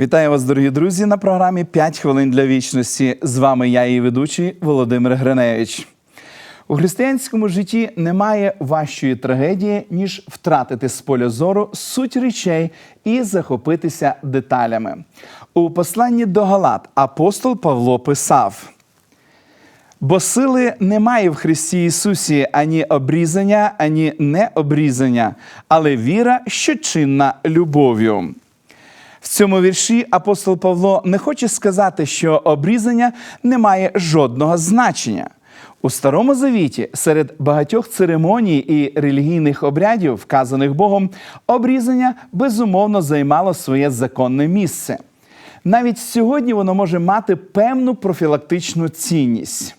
Вітаю вас, дорогі друзі, на програмі «5 хвилин для вічності. З вами я, її ведучий Володимир Гриневич. У християнському житті немає важчої трагедії, ніж втратити з поля зору суть речей і захопитися деталями. У посланні до Галат апостол Павло писав. Бо сили немає в Христі Ісусі ані обрізання, ані необрізання, але віра, що чинна любов'ю. В цьому вірші апостол Павло не хоче сказати, що обрізання не має жодного значення. У Старому Завіті серед багатьох церемоній і релігійних обрядів, вказаних Богом, обрізання безумовно займало своє законне місце. Навіть сьогодні воно може мати певну профілактичну цінність.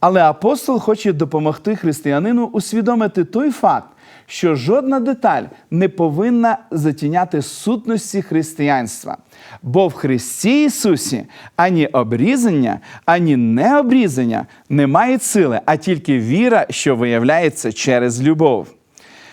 Але апостол хоче допомогти християнину усвідомити той факт, що жодна деталь не повинна затіняти сутності християнства. Бо в Христі Ісусі ані обрізання, ані необрізання не мають сили, а тільки віра, що виявляється через любов.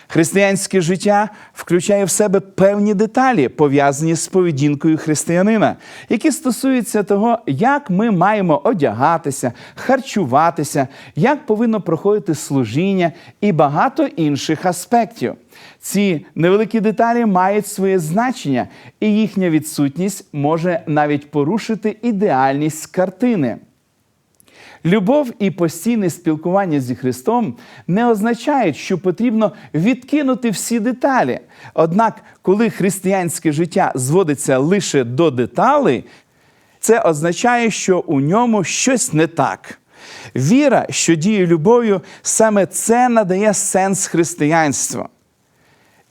Християнське життя включає в себе певні деталі, пов'язані з поведінкою християнина, які стосуються того, як ми маємо одягатися, харчуватися, як повинно проходити служіння і багато інших аспектів. Ці невеликі деталі мають своє значення, і їхня відсутність може навіть порушити ідеальність картини. Любов і постійне спілкування зі Христом не означають, що потрібно відкинути всі деталі. Однак, коли християнське життя зводиться лише до деталей, це означає, що у ньому щось не так. Віра, що діє любов'ю, саме це надає сенс християнства.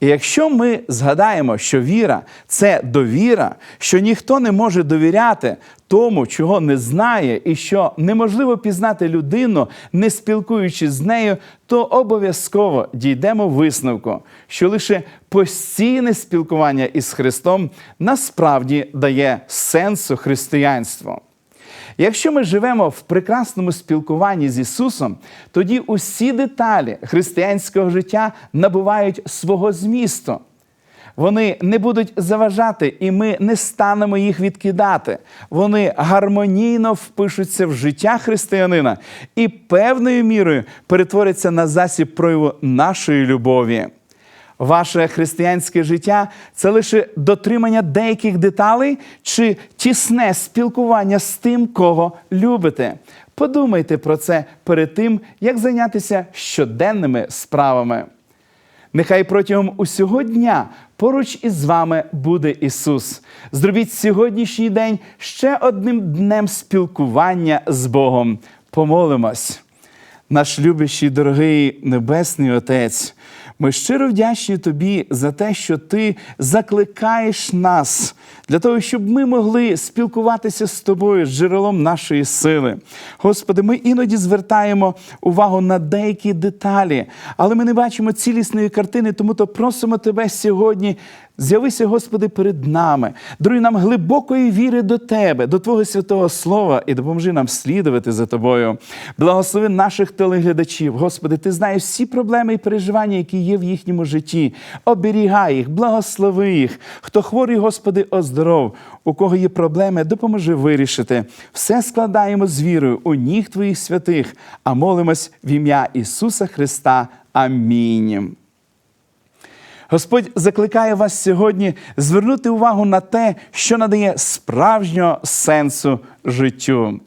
І якщо ми згадаємо, що віра це довіра, що ніхто не може довіряти тому, чого не знає, і що неможливо пізнати людину, не спілкуючись з нею, то обов'язково дійдемо висновку, що лише постійне спілкування із Христом насправді дає сенсу християнству. Якщо ми живемо в прекрасному спілкуванні з Ісусом, тоді усі деталі християнського життя набувають свого змісту. Вони не будуть заважати, і ми не станемо їх відкидати. Вони гармонійно впишуться в життя християнина і певною мірою перетворяться на засіб прояву нашої любові. Ваше християнське життя це лише дотримання деяких деталей чи тісне спілкування з тим, кого любите. Подумайте про це перед тим, як зайнятися щоденними справами. Нехай протягом усього дня поруч із вами буде Ісус. Зробіть сьогоднішній день ще одним днем спілкування з Богом. Помолимось. Наш любящий, дорогий Небесний Отець. Ми щиро вдячні тобі за те, що ти закликаєш нас для того, щоб ми могли спілкуватися з тобою, з джерелом нашої сили. Господи, ми іноді звертаємо увагу на деякі деталі, але ми не бачимо цілісної картини, тому то просимо тебе сьогодні. З'явися, Господи, перед нами, даруй нам глибокої віри до Тебе, до Твого святого Слова, і допоможи нам слідувати за Тобою. Благослови наших телеглядачів. Господи, Ти знаєш всі проблеми і переживання, які є в їхньому житті. Оберігай їх, благослови їх. Хто хворий, Господи, оздоров. У кого є проблеми, допоможи вирішити. Все складаємо з вірою у ніг Твоїх святих, а молимось в ім'я Ісуса Христа. Амінь. Господь закликає вас сьогодні звернути увагу на те, що надає справжнього сенсу життю.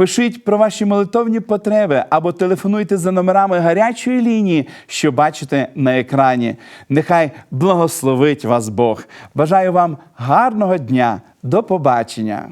Пишіть про ваші молитовні потреби або телефонуйте за номерами гарячої лінії, що бачите на екрані. Нехай благословить вас Бог. Бажаю вам гарного дня. До побачення!